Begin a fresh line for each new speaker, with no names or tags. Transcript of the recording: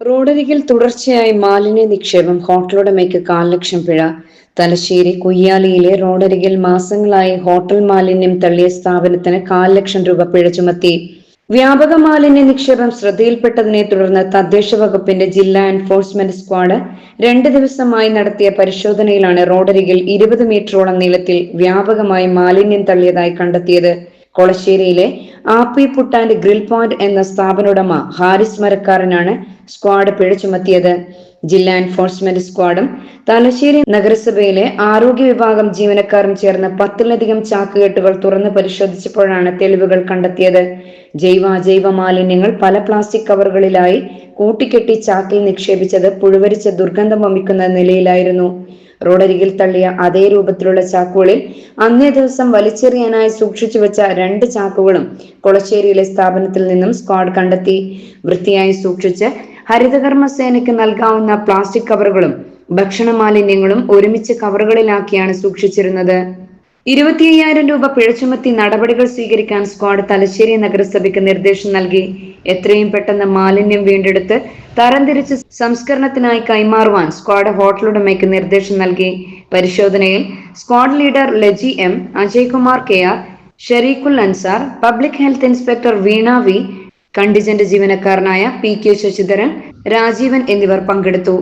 റോഡരികിൽ തുടർച്ചയായി മാലിന്യ നിക്ഷേപം ഹോട്ടലുടമയ്ക്ക് കാൽ ലക്ഷം പിഴ തലശ്ശേരി കുയ്യാലിയിലെ റോഡരികിൽ മാസങ്ങളായി ഹോട്ടൽ മാലിന്യം തള്ളിയ സ്ഥാപനത്തിന് കാൽ ലക്ഷം രൂപ പിഴ ചുമത്തി. വ്യാപക മാലിന്യ നിക്ഷേപം ശ്രദ്ധയിൽപ്പെട്ടതിനെ തുടർന്ന് തദ്ദേശ വകുപ്പിന്റെ ജില്ലാ എൻഫോഴ്സ്മെന്റ് സ്ക്വാഡ് രണ്ട് ദിവസമായി നടത്തിയ പരിശോധനയിലാണ് റോഡരികിൽ ഇരുപത് മീറ്ററോളം നീളത്തിൽ വ്യാപകമായി മാലിന്യം തള്ളിയതായി കണ്ടെത്തിയത്. കൊളശ്ശേരിയിലെ ആപ്പി പുട്ടാൻഡ് ഗ്രിൽ പോയിന്റ് എന്ന സ്ഥാപനോടമ ഹാരിസ് മരക്കാരനാണ് സ്ക്വാഡ് പിഴ ചുമത്തിയത് ജില്ലാ എൻഫോഴ്സ്മെന്റ് സ്ക്വാഡും തലശ്ശേരി നഗരസഭയിലെ ആരോഗ്യ വിഭാഗം ജീവനക്കാരും ചേർന്ന് പത്തിലധികം ചാക്കുകെട്ടുകൾ തുറന്ന് പരിശോധിച്ചപ്പോഴാണ് തെളിവുകൾ കണ്ടെത്തിയത്. ജൈവ അജൈവ മാലിന്യങ്ങൾ പല പ്ലാസ്റ്റിക് കവറുകളിലായി കൂട്ടിക്കെട്ടി ചാക്കിൽ നിക്ഷേപിച്ചത് പുഴുവരിച്ച ദുർഗന്ധം വമിക്കുന്ന നിലയിലായിരുന്നു. റോഡരികിൽ തള്ളിയ അതേ രൂപത്തിലുള്ള ചാക്കുകളിൽ അന്നേ ദിവസം വലിച്ചെറിയാനായി സൂക്ഷിച്ചു വെച്ച രണ്ട് ചാക്കുകളും കൊളശ്ശേരിയിലെ സ്ഥാപനത്തിൽ നിന്നും സ്ക്വാഡ് കണ്ടെത്തി. വൃത്തിയായി സൂക്ഷിച്ച് ഹരിതകർമ്മ സേനയ്ക്ക് നൽകാവുന്ന പ്ലാസ്റ്റിക് കവറുകളും ഭക്ഷണ മാലിന്യങ്ങളും ഒരുമിച്ച് കവറുകളിലാക്കിയാണ് സൂക്ഷിച്ചിരുന്നത്. ഇരുപത്തി അയ്യായിരം രൂപ പിഴ ചുമത്തി നടപടികൾ സ്വീകരിക്കാൻ സ്ക്വാഡ് തലശ്ശേരി നഗരസഭയ്ക്ക് നിർദ്ദേശം നൽകി. എത്രയും പെട്ടെന്ന് മാലിന്യം വീണ്ടെടുത്ത് തരംതിരിച്ച് സംസ്കരണത്തിനായി കൈമാറുവാൻ സ്ക്വാഡ് ഹോട്ടലുടമയ്ക്ക് നിർദ്ദേശം നൽകി. പരിശോധനയിൽ squad leader Laji M. Ajay Kumar K. R. Shareekhul Ansar public health inspector Veena V. Contingent ജീവനക്കാരനായ പി കെ ശശിധരൻ രാജീവൻ എന്നിവർ പങ്കെടുത്തു.